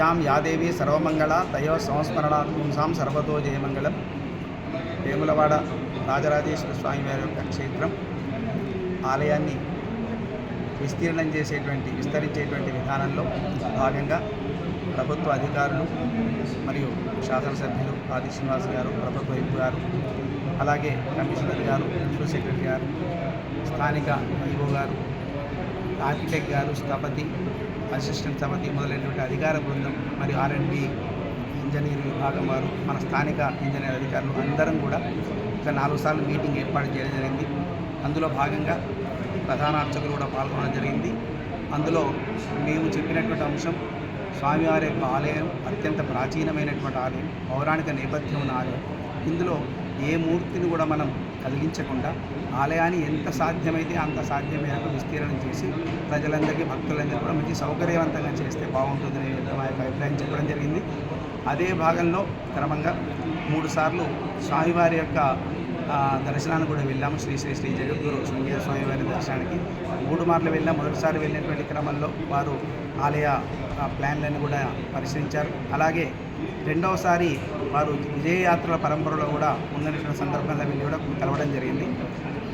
శ్యాం యాదేవి సర్వమంగళ తయో సంస్మరణాత్ పుంసాం సర్వతో జయమంగళం. వేములవాడ రాజరాజేశ్వర స్వామి వారి యొక్క క్షేత్రం. ఆలయాన్ని విస్తీర్ణం చేసేటువంటి విస్తరించేటువంటి విధానంలో భాగంగా ప్రభుత్వ అధికారులు మరియు శాసనసభ్యులు ఆది శ్రీనివాస్ గారు ప్రభుత్వ వైపు గారు అలాగే కమిషనర్ గారు చీఫ్ సెక్రటరీ గారు స్థానిక ఈఓ గారు ఆర్కిటెక్ట్ గారు స్థపతి అసిస్టెంట్ సమితి మొదలైనటువంటి అధికార బృందం మరియు ఆర్ఎండ్బి ఇంజనీర్ విభాగం వారు మన స్థానిక ఇంజనీర్ అధికారులు అందరం కూడా ఒక నాలుగు సార్లు మీటింగ్ ఏర్పాటు చేయడం జరిగింది. అందులో భాగంగా ప్రధాన అర్చకులు కూడా పాల్గొనడం జరిగింది. అందులో మేము చెప్పినటువంటి అంశం స్వామివారి యొక్క ఆలయం అత్యంత ప్రాచీనమైనటువంటి ఆలయం పౌరాణిక నేపథ్యం ఉన్న ఆలయం. ఇందులో ఏ మూర్తిని కూడా మనం కదిలించకుండా ఆలయాన్ని ఎంత సాధ్యమైతే అంత సాధ్యమైన విస్తీర్ణం చేసి ప్రజలందరికీ భక్తులందరికీ కూడా మంచి సౌకర్యవంతంగా చేస్తే బాగుంటుందనే మా యొక్క అభిప్రాయం చెప్పడం జరిగింది. అదే భాగంలో క్రమంగా మూడుసార్లు స్వామివారి యొక్క దర్శనాన్ని దర్శనానికి కూడా వెళ్ళాము. శ్రీ శ్రీ శ్రీ జగద్గురు శృంగేర స్వామి దర్శనానికి మూడు మార్లు వెళ్ళిన మొదటిసారి వెళ్ళినటువంటి క్రమంలో వారు ఆలయ ప్లాన్లను కూడా పరిశీలించారు. అలాగే రెండవసారి వారు విజయయాత్రల పరంపరలో కూడా ఉన్నటువంటి సందర్భంలో వెళ్ళి కూడా కలవడం జరిగింది.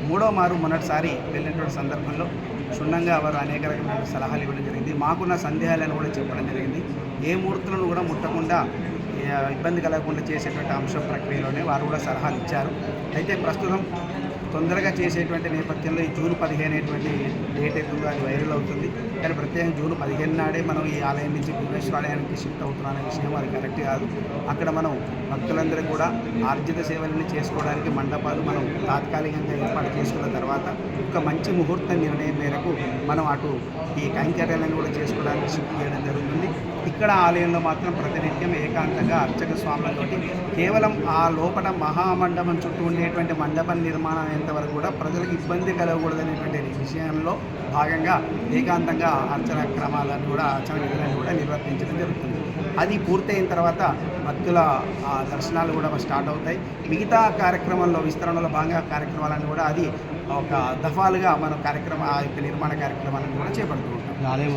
మూడో మారు మొన్నటిసారి వెళ్ళినటువంటి సందర్భంలో క్షుణ్ణంగా వారు అనేక రకమైన సలహాలు ఇవ్వడం జరిగింది. మాకున్న సందేహాలను కూడా చెప్పడం జరిగింది. ఏ మూర్తులను కూడా ముట్టకుండా ఇబ్బంది కలగకుండా చేసేటువంటి అంశం ప్రక్రియలోనే వారు కూడా సలహాలు ఇచ్చారు. అయితే ప్రస్తుతం తొందరగా చేసేటువంటి నేపథ్యంలో ఈ జూన్ పదిహేను అనేటువంటి డేట్ అవుతుందో అది వైరల్ అవుతుంది. కానీ ప్రత్యేకంగా జూన్ పదిహేను నాడే మనం ఈ ఆలయం నుంచి భువనేశ్వర ఆలయానికి షిఫ్ట్ అవుతున్నాం అనే విషయం అది కరెక్ట్ కాదు. అక్కడ మనం భక్తులందరూ కూడా ఆర్జిత సేవలను చేసుకోవడానికి మండపాలు మనం తాత్కాలికంగా ఏర్పాటు చేసుకున్న తర్వాత ఒక మంచి ముహూర్త నిర్ణయం మేరకు మనం అటు ఈ కైంకర్యాలను కూడా చేసుకోవడానికి షిఫ్ట్ చేయడం జరుగుతుంది. ఇక్కడ ఆలయంలో మాత్రం ప్రతినిత్యం ఏకాంతంగా అర్చక స్వాములతోటి కేవలం ఆ లోపల మహామండపం చుట్టూ ఉండేటువంటి మండపం నిర్మాణం అయ్యేంత వరకు కూడా ప్రజలకు ఇబ్బంది కలగకూడదనేటువంటి విషయంలో భాగంగా ఏకాంతంగా అర్చన క్రమాలను కూడా అర్చన విధులను కూడా నిర్వర్తించడం జరుగుతుంది. అది పూర్తయిన తర్వాత భక్తుల ఆ, దర్శనాలు కూడా స్టార్ట్ అవుతాయి. మిగతా కార్యక్రమంలో విస్తరణలో భాగంగా కార్యక్రమాలను కూడా అది ఒక దఫాలుగా మనం కార్యక్రమ ఆ యొక్క నిర్మాణ కార్యక్రమాలను కూడా చేపడుతూ ఉంటాం. ఆలయం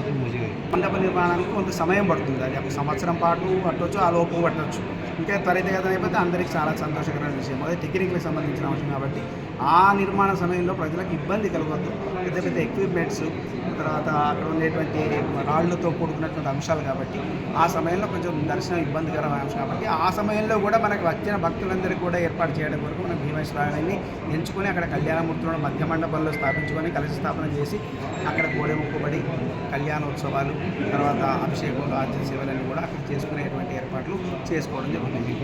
మండప నిర్మాణానికి కొంత సమయం పడుతుంది. అది ఒక సంవత్సరం పాటు పట్టవచ్చు ఆ లోపు పట్టవచ్చు ఇంకా త్వరితగతం అయిపోతే అందరికీ చాలా సంతోషకరమైన విషయం. అదే టెక్నిక్కి సంబంధించిన అంశం కాబట్టి ఆ నిర్మాణ సమయంలో ప్రజలకు ఇబ్బంది కలగద్దు పెద్ద పెద్ద ఎక్విప్మెంట్స్ తర్వాత అక్కడ ఉండేటువంటి రాళ్ళతో కూడుకున్నటువంటి అంశాలు కాబట్టి ఆ సమయంలో కొంచెం దర్శనం ఇబ్బందికరమైన అంశం కాబట్టి ఆ సమయంలో కూడా మనకు వచ్చిన భక్తులందరికీ కూడా ఏర్పాటు చేయడం వరకు మనం భీమేశ్వరాన్ని ఎంచుకొని అక్కడ కళ్యాణమూర్తులను మధ్య మండపంలో స్థాపించుకొని కలిసి స్థాపన చేసి అక్కడ గోడె మొక్కుబడి కళ్యాణోత్సవాలు తర్వాత అభిషేకం ఆర్జన సేవలన్నీ కూడా అక్కడ చేసుకునేటువంటి ఏర్పాట్లు చేసుకోవడం జరుగుతుంది.